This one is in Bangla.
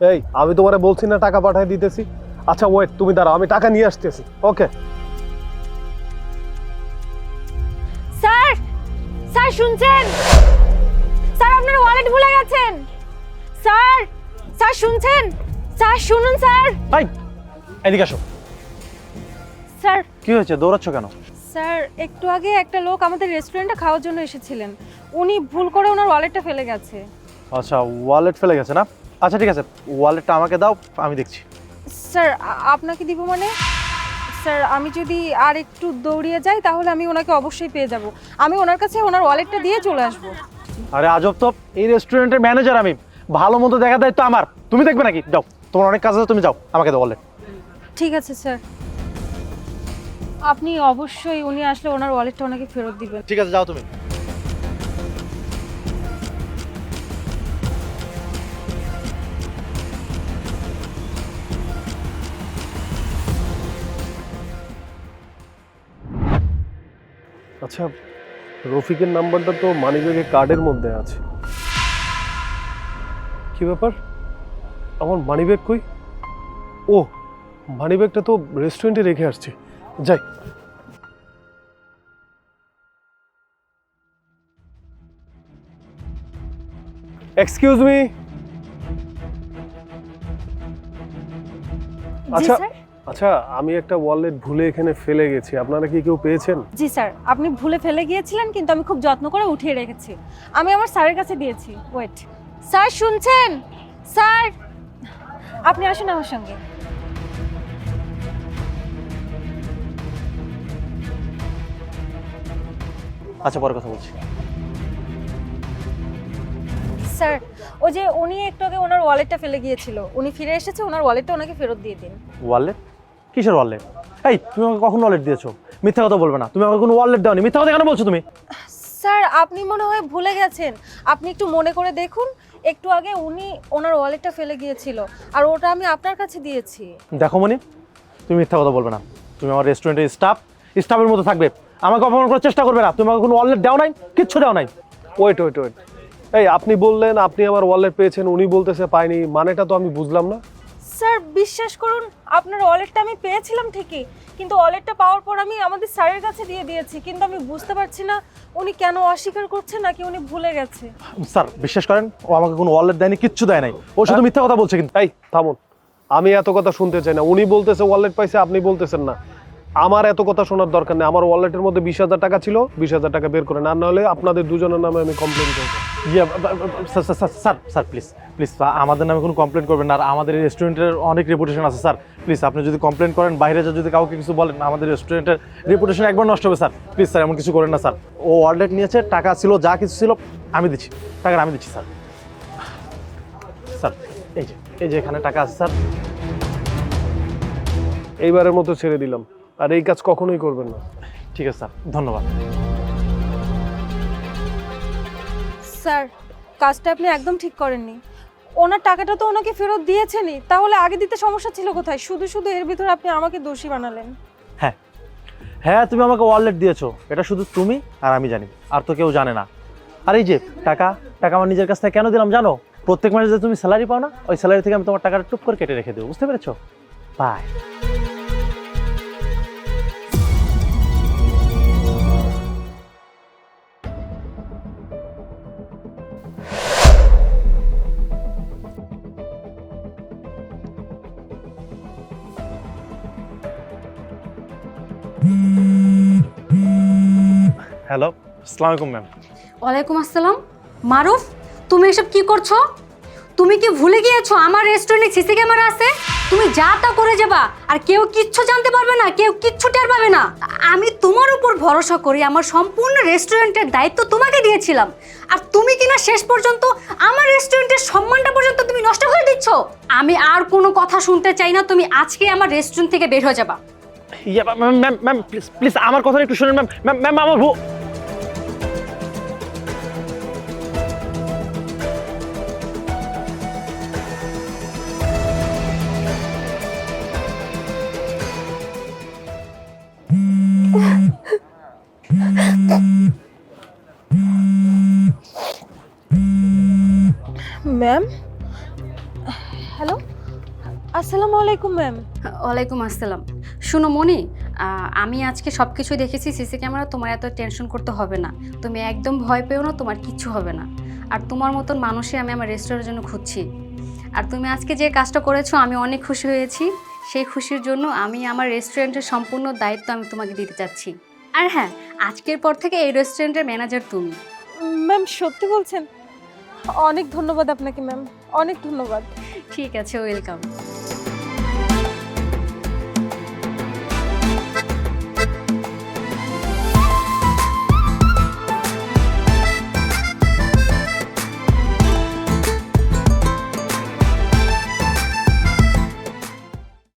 এই আমি তোমারে বলছি না টাকা পাঠিয়ে দিতেছি। আচ্ছা ওয়েট তুমি দাঁড়াও আমি টাকা নিয়ে আসতেছি। ওকে স্যার স্যার শুনছেন? স্যার আপনার ওয়ালেট ভুলে গেছেন? স্যার স্যার শুনছেন? স্যার শুনুন স্যার। ভাই এদিকে আসো। স্যার। কি হয়েছে? দৌড়াচ্ছ কেন? স্যার একটু আগে একটা লোক আমাদের রেস্টুরেন্টে খাওয়ার জন্য এসেছিলেন। উনি ভুল করে ওনার ওয়ালেটটা ফেলে গেছে। আচ্ছা ওয়ালেট ফেলে গেছে না? আচ্ছা ঠিক আছে। ওয়ালেটটা আমাকে দাও আমি দেখছি। স্যার আপনাকে দিব মানে? স্যার আমি যদি আর একটু দৌড়িয়ে যাই তাহলে আমি ওনাকে অবশ্যই পেয়ে যাব। আমি ওনার কাছে ওনার ওয়ালেটটা দিয়ে চলে আসব। আরে আজব তো এই রেস্টুরেন্টের ম্যানেজার আমি। ভালো মতো দেখা দায়িত্ব আমার। তুমি দেখবে নাকি? যাও তোমার অনেক কাজ আছে তুমি যাও আমাকে দাও ওয়ালেট ঠিক আছে স্যার। আপনি অবশ্যই উনি আসলে ওনার ওয়ালেটটা ওনাকে ফেরত দিবেন। ঠিক আছে যাও তুমি। আচ্ছা রফিকের নাম্বারটা তো মানিব্যাগের কার্ডের মধ্যে আছে। কি ব্যাপার? আমার মানিব্যাগ কই? ও মানিব্যাগটা তো রেস্টুরেন্টে রেখে আসছে। যাই। এক্সকিউজ মি আচ্ছা আচ্ছা আমি একটা ওয়ালেট ভুলে এখানে ফেলে গেছি। আপনারা কি কেউ পেয়েছেন? জি স্যার। আপনি ভুলে ফেলে গিয়েছিলেন কিন্তু আমি খুব যত্ন করে উঠিয়ে রেখেছি। আমি আমার স্যারের কাছে দিয়েছি। ওয়েট স্যার শুনছেন? স্যার! আপনি আসুন আমার সঙ্গে। আচ্ছা পরে কথা বলছি। স্যার ও যে উনি একটু আগে ওনার ওয়ালেটটা ফেলে গিয়েছিল। উনি ফিরে এসেছে ওনার ওয়ালেটটা ওনাকে ফেরত দিয়ে দিন। ওয়ালেট কিসের ওয়ালেট এই তুমি আমাকে কখন ওয়ালেট দিয়েছ? মিথ্যা কথা বলবে না। তুমি আমাকে কোনো ওয়ালেট দাওনি। মিথ্যা কথা কেন বলছো তুমি? স্যার আপনি মনে হয় ভুলে গেছেন। আপনি একটু মনে করে দেখুন একটু আগে উনি ওনার ওয়ালেটটা ফেলে গিয়েছিল আর ওটা আমি আপনার কাছে দিয়েছি। দেখো মনি তুমি মিথ্যা কথা বলবে না। তুমি আমার রেস্টুরেন্টের স্টাফ স্টাফের মতো থাকবে। আমাকে অপমান করার চেষ্টা করবে না। তুমি আমাকে কোনো ওয়ালেট দাও নাই কিচ্ছু দাও নাই। ওয়েট ওয়েট ওয়েট এই আপনি বললেন আপনি আমার ওয়ালেট পেয়েছেন উনি বলতেছে পাইনি। মানেটা তো আমি বুঝলাম না। স্যার বিশ্বাস করুন আপনার ওয়ালেটটা আমি পেয়েছিলাম ঠিকই কিন্তু ওয়ালেটটা পাওয়ার পর আমি আমাদের স্যারের কাছে দিয়ে দিয়েছি কিন্তু আমি বুঝতে পারছি না উনি কেন অস্বীকার করছেন নাকি উনি ভুলে গেছে। স্যার বিশ্বাস করেন ও আমাকে কোনো ওয়ালেট দেয়নি কিচ্ছু দেয় নাই। ও শুধু মিথ্যা কথা বলছে কিন্তু। তাই থামুন। আমি এত কথা শুনতে চাই না। উনি বলতেছে ওয়ালেট পাইছে আপনি বলতেছেন না। আমার এত কথা শোনার দরকার নেই। আমার ওয়ালেটের মধ্যে বিশ হাজার টাকা ছিল বিশ হাজার টাকা বের করে না নাহলে আপনাদের দুজনের নামে আমি কমপ্লেন করব। স্যার স্যার প্লিজ প্লিজ আমাদের নামে কোনো কমপ্লেন করবেন না। আর আমাদের রেস্টুরেন্টের অনেক রেপুটেশন আছে স্যার। প্লিজ আপনি যদি কমপ্লেন করেন বাইরে যা যদি কাউকে কিছু বলেন আমাদের রেস্টুরেন্টের রেপুটেশন একবার নষ্ট হবে স্যার। প্লিজ স্যার এমন কিছু করেন না স্যার। ও ওয়ালেট নিয়েছে টাকা ছিল যা কিছু ছিল আমি দিচ্ছি। টাকা আমি দিচ্ছি স্যার। স্যার এই যে এই যে এখানে টাকা আছে স্যার। এইবারের মতো ছেড়ে দিলাম। আর এই কাজ কখনোই করবেন না। ঠিক আছে স্যার। ধন্যবাদ। স্যার কাজটা আপনি একদম ঠিক করেননি। ওনার টাকাটা তো ওনাকে ফেরত দিয়েছেনই। তাহলে আগে দিতে সমস্যা ছিল কোথায়? শুধু শুধু এর ভিতরে আপনি আমাকে দোষী বানালেন। হ্যাঁ। হ্যাঁ তুমি আমাকে ওয়ালেট দিয়েছ। এটা শুধু তুমি আর আমি জানি। আর তো কেউ জানে না। আর এই যে টাকা টাকা আমার নিজের কাছ থেকে কেন দিলাম জানো? প্রত্যেক মাসে যে তুমি স্যালারি পাও না ওই স্যালারি থেকে আমি তোমার টাকাটা টুপ করে কেটে রেখে দেবো। বুঝতে পেরেছ? বাই হ্যালো আসসালামু আলাইকুম ম্যাম। ওয়ালাইকুম আসসালাম। মারুফ তুমি এসব কি করছ? তুমি কি ভুলে গিয়েছো আমার রেস্টুরেন্টে সিসি ক্যামেরা আছে? তুমি যা তা করে যাবা আর কেউ কিচ্ছু জানতে পারবে না কেউ কিচ্ছু টের পাবে না। আমি তোমার উপর ভরসা করি আমার সম্পূর্ণ রেস্টুরেন্টের দায়িত্ব তোমাকে দিয়েছিলাম। আর তুমি কিনা শেষ পর্যন্ত আমার রেস্টুরেন্টের সম্মানটা পর্যন্ত তুমি নষ্ট করে দিচ্ছ। আমি আর কোনো কথা শুনতে চাই না তুমি আজকে আমার রেস্টুরেন্ট থেকে বের হয়ে যাবা। Yeah ma'am ma'am ma'am please please আমার কথা একটু শুনুন ম্যাম। ম্যাম ম্যাম আমার ম্যাম হ্যালো আসসালামু আলাইকুম ম্যাম ওয়ালাইকুম আসসালাম। শুনো মনি আমি আজকে সব কিছু দেখেছি, সিসি ক্যামেরা, তোমার এত টেনশন করতে হবে না। তুমি একদম ভয় পেও না, তোমার কিচ্ছু হবে না। আর তোমার মতন মানুষই আমি আমার রেস্টুরেন্টের জন্য খুঁজছি। আর তুমি আজকে যে কাজটা করেছ, আমি অনেক খুশি হয়েছি। সেই খুশির জন্য আমি আমার রেস্টুরেন্টের সম্পূর্ণ দায়িত্ব আমি তোমাকে দিতে চাচ্ছি। আর হ্যাঁ আজকের পর থেকে এই রেস্টুরেন্টের ম্যানেজার তুমি। ম্যাম সত্যি বলছেন? অনেক ধন্যবাদ আপনাকে ম্যাম। অনেক ধন্যবাদ। ঠিক আছে ওয়েলকাম